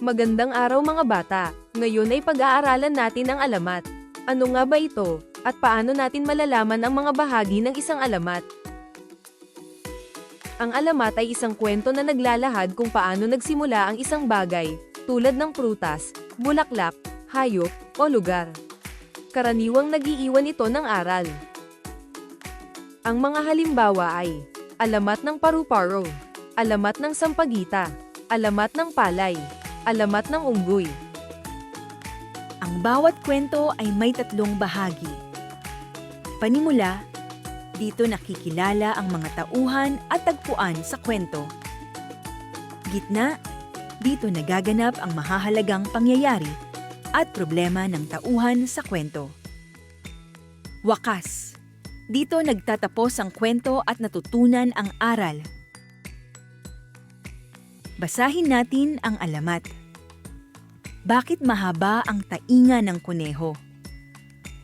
Magandang araw mga bata. Ngayon ay pag-aaralan natin ang alamat. Ano nga ba ito? At paano natin malalaman ang mga bahagi ng isang alamat? Ang alamat ay isang kwento na naglalahad kung paano nagsimula ang isang bagay, tulad ng prutas, bulaklak, hayop, o lugar. Karaniwang nagiiwan ito ng aral. Ang mga halimbawa ay, alamat ng paru-paro, alamat ng sampagita, alamat ng palay, alamat ng unggoy. Ang bawat kwento ay may tatlong bahagi. Panimula, dito nakikilala ang mga tauhan at tagpuan sa kwento. Gitna, dito nagaganap ang mahahalagang pangyayari at problema ng tauhan sa kwento. Wakas, dito nagtatapos ang kwento at natutunan ang aral. Basahin natin ang alamat. Bakit mahaba ang tainga ng kuneho?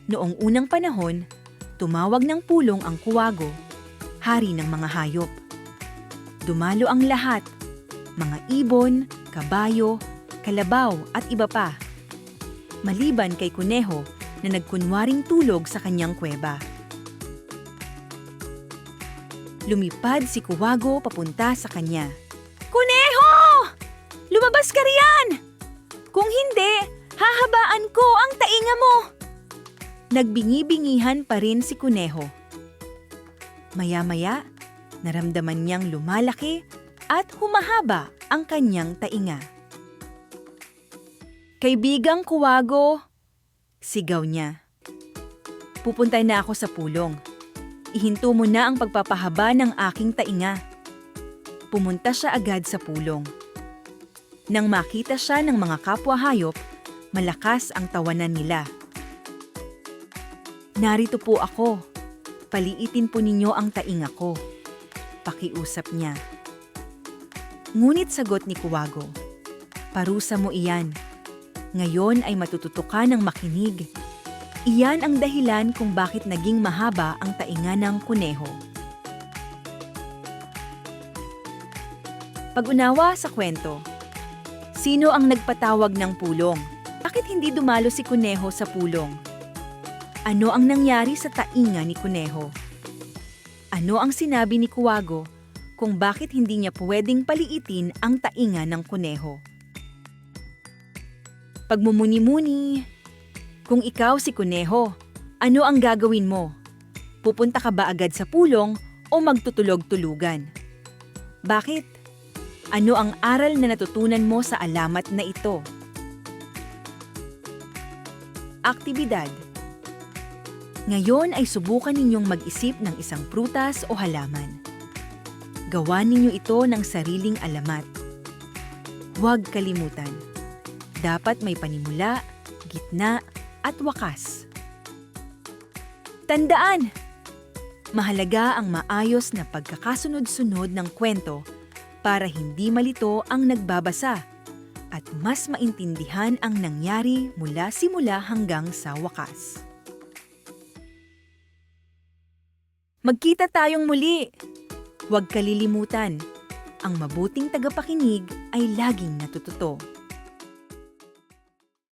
Noong unang panahon, tumawag ng pulong ang kuwago, hari ng mga hayop. Dumalo ang lahat, mga ibon, kabayo, kalabaw at iba pa. Maliban kay kuneho na nagkunwaring tulog sa kanyang kuweba. Lumipad si kuwago papunta sa kanya. Kuneho! Lumabas ka riyan! Kung hindi, hahabaan ko ang tainga mo! Nagbingi-bingihan pa rin si Kuneho. Maya-maya, naramdaman niyang lumalaki at humahaba ang kanyang tainga. Kaibigang kuwago, sigaw niya. Pupuntay na ako sa pulong. Ihinto mo na ang pagpapahaba ng aking tainga. Pumunta siya agad sa pulong. Nang makita siya ng mga kapwa hayop, malakas ang tawanan nila. Narito po ako. Paliitin po ninyo ang tainga ko. Pakiusap niya. Ngunit sagot ni Kuwago, Parusa mo iyan. Ngayon ay matututo ka ng makinig. Iyan ang dahilan kung bakit naging mahaba ang tainga ng kuneho. Pag-unawa sa kwento, Sino ang nagpatawag ng pulong? Bakit hindi dumalo si Kuneho sa pulong? Ano ang nangyari sa tainga ni Kuneho? Ano ang sinabi ni Kuwago kung bakit hindi niya pwedeng paliitin ang tainga ng Kuneho? Pagmumuni-muni, kung ikaw si Kuneho, ano ang gagawin mo? Pupunta ka ba agad sa pulong o magtutulog-tulugan? Bakit? Ano ang aral na natutunan mo sa alamat na ito? Aktibidad Ngayon ay subukan ninyong mag-isip ng isang prutas o halaman. Gawa ninyo ito ng sariling alamat. Huwag kalimutan. Dapat may panimula, gitna, at wakas. Tandaan! Mahalaga ang maayos na pagkakasunod-sunod ng kwento para hindi malito ang nagbabasa at mas maintindihan ang nangyari mula simula hanggang sa wakas. Magkita tayong muli! Huwag kalilimutan, ang mabuting tagapakinig ay laging natututo.